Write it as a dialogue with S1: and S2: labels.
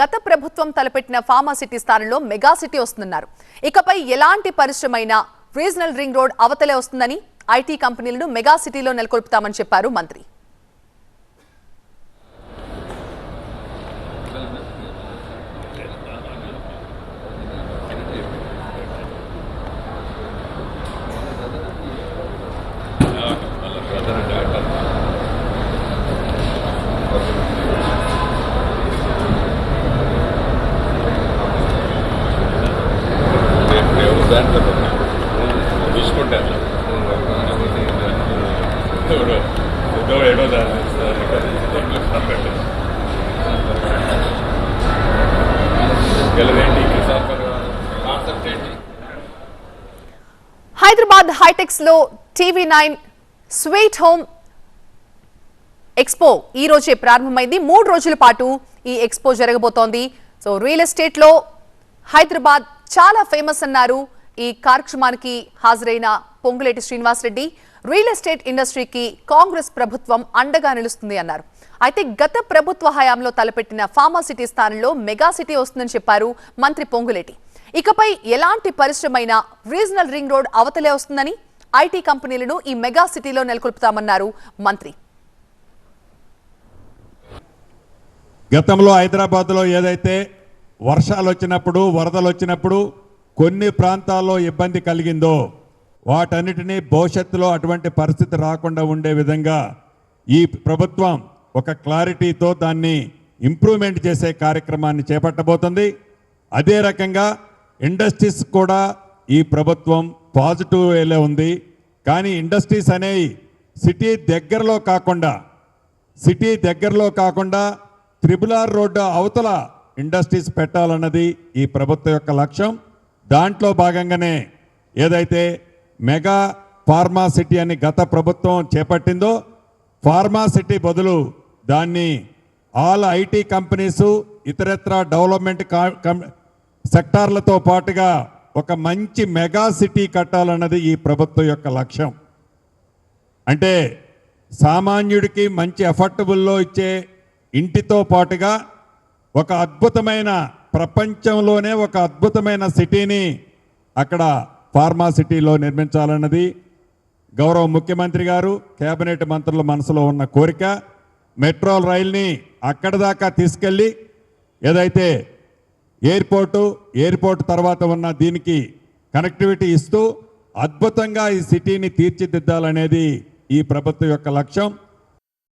S1: గత ప్రభుత్వం తలపెట్టిన ఫార్మా సిటీ స్థానంలో మెగాసిటీ వస్తున్నారు. ఇకపై ఎలాంటి పరిశ్రమైనా రీజనల్ రింగ్ రోడ్ అవతలే వస్తుందని ఐటీ కంపెనీలను మెగా సిటీలో నెలకొల్పుతామని చెప్పారు మంత్రి.
S2: ఎవరు దాంట్లో తీసుకుంటారు ఏడో గెలవేంటి కాన్సెప్ట్ ఏంటి
S1: Hyderabad హైటెక్స్లో TV nine sweet home expo ఈ రోజే ప్రారంభమైంది. మూడు రోజుల పాటు ఈ ఎక్స్పో జరగబోతోంది. సో రియల్ ఎస్టేట్లో హైదరాబాద్ చాలా ఫేమస్ అన్నారు. ఈ కార్యక్రమానికి హాజరైన పొంగులేటి శ్రీనివాసరెడ్డి రియల్ ఎస్టేట్ ఇండస్ట్రీకి కాంగ్రెస్ ప్రభుత్వం అండగా నిలుస్తుంది అన్నారు. అయితే గత ప్రభుత్వ హయాంలో తలపెట్టిన ఫార్మా సిటీ స్థానంలో మెగా సిటీ వస్తుందని చెప్పారు మంత్రి పొంగులేటి. ఇకపై ఎలాంటి పరిశ్రమైనా రీజనల్ రింగ్ రోడ్ అవతలే వస్తుందని ఐటీ కంపెనీలను ఈ మెగా సిటీలో నెలకొల్పుతామన్నారు మంత్రి.
S3: గతంలో హైదరాబాద్లో ఏదైతే వర్షాలు వచ్చినప్పుడు వరదలు వచ్చినప్పుడు కొన్ని ప్రాంతాల్లో ఇబ్బంది కలిగిందో వాటన్నిటినీ భవిష్యత్తులో అటువంటి పరిస్థితి రాకుండా ఉండే విధంగా ఈ ప్రభుత్వం ఒక క్లారిటీతో దాన్ని ఇంప్రూవ్మెంట్ చేసే కార్యక్రమాన్ని చేపట్టబోతుంది. అదే రకంగా ఇండస్ట్రీస్ కూడా ఈ ప్రభుత్వం పాజిటివ్ వేలే ఉంది. కానీ ఇండస్ట్రీస్ అనేవి సిటీ దగ్గరలో కాకుండా సిటీ దగ్గరలో కాకుండా త్రిబుల్ ఆర్ రోడ్డు అవతల ఇండస్ట్రీస్ పెట్టాలన్నది ఈ ప్రభుత్వం యొక్క లక్ష్యం. దాంట్లో భాగంగానే ఏదైతే మెగా ఫార్మా సిటీ అని గత ప్రభుత్వం చేపట్టిందో ఫార్మా సిటీ బదులు దాన్ని ఆల్ ఐటీ కంపెనీసు ఇతరత్ర డెవలప్మెంట్ సెక్టార్లతో పాటుగా ఒక మంచి మెగా సిటీ కట్టాలన్నది ఈ ప్రభుత్వం యొక్క లక్ష్యం. అంటే సామాన్యుడికి మంచి అఫోర్డబుల్లో ఇచ్చే ఇంటితో పాటుగా ఒక అద్భుతమైన ప్రపంచంలోనే ఒక అద్భుతమైన సిటీని అక్కడ ఫార్మా సిటీలో నిర్మించాలన్నది గౌరవ ముఖ్యమంత్రి గారు కేబినెట్ మంత్రుల మనసులో ఉన్న కోరిక. మెట్రో రైల్ని అక్కడి దాకా తీసుకెళ్ళి ఏదైతే ఎయిర్పోర్టు ఎయిర్పోర్ట్ తర్వాత ఉన్న దీనికి కనెక్టివిటీ ఇస్తూ అద్భుతంగా ఈ సిటీని తీర్చిదిద్దాలనేది ఈ ప్రభుత్వం యొక్క లక్ష్యం.